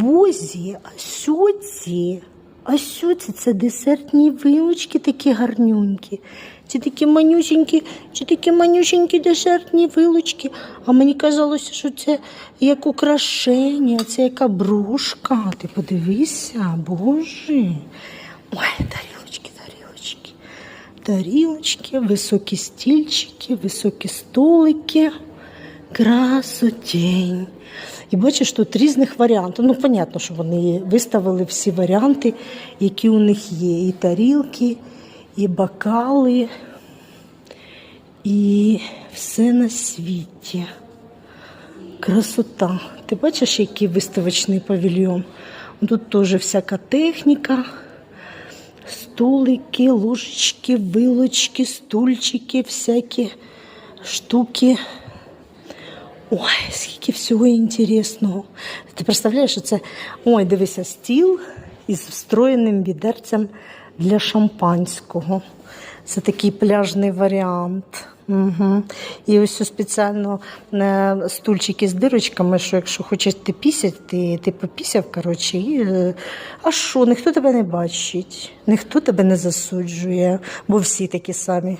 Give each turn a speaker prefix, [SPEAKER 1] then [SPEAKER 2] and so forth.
[SPEAKER 1] бозі, а що? А що це? Це десертні вилочки такі гарнюнькі. Ці такі манюсінькі, чи такі манюсінькі десертні вилочки. А мені казалося, що це як украшення, це яка брушка. Ти подивися, боже. Ой, тарілочки, тарілочки. Тарілочки, високі стільчики, високі столики. Красотень. І бачиш, тут різних варіантів. Ну, понятно, що вони виставили всі варіанти, які у них є. І тарілки, і бокали, і все на світі. Красота. Ти бачиш, який виставочний павільйон? Тут теж всяка техніка, столики, ложечки, вилочки, стульчики, всякі штуки. Ой, скільки всього інтересного. Ти представляєш, що це ой, дивися, стіл із встроєним відерцем для шампанського. Це такий пляжний варіант. Угу. І ось спеціально е, стульчики з дирочками, що якщо хочеш ти пісять, ти, ти попісяв, коротше, і, е, а що, ніхто тебе не бачить, ніхто тебе не засуджує, бо всі такі самі.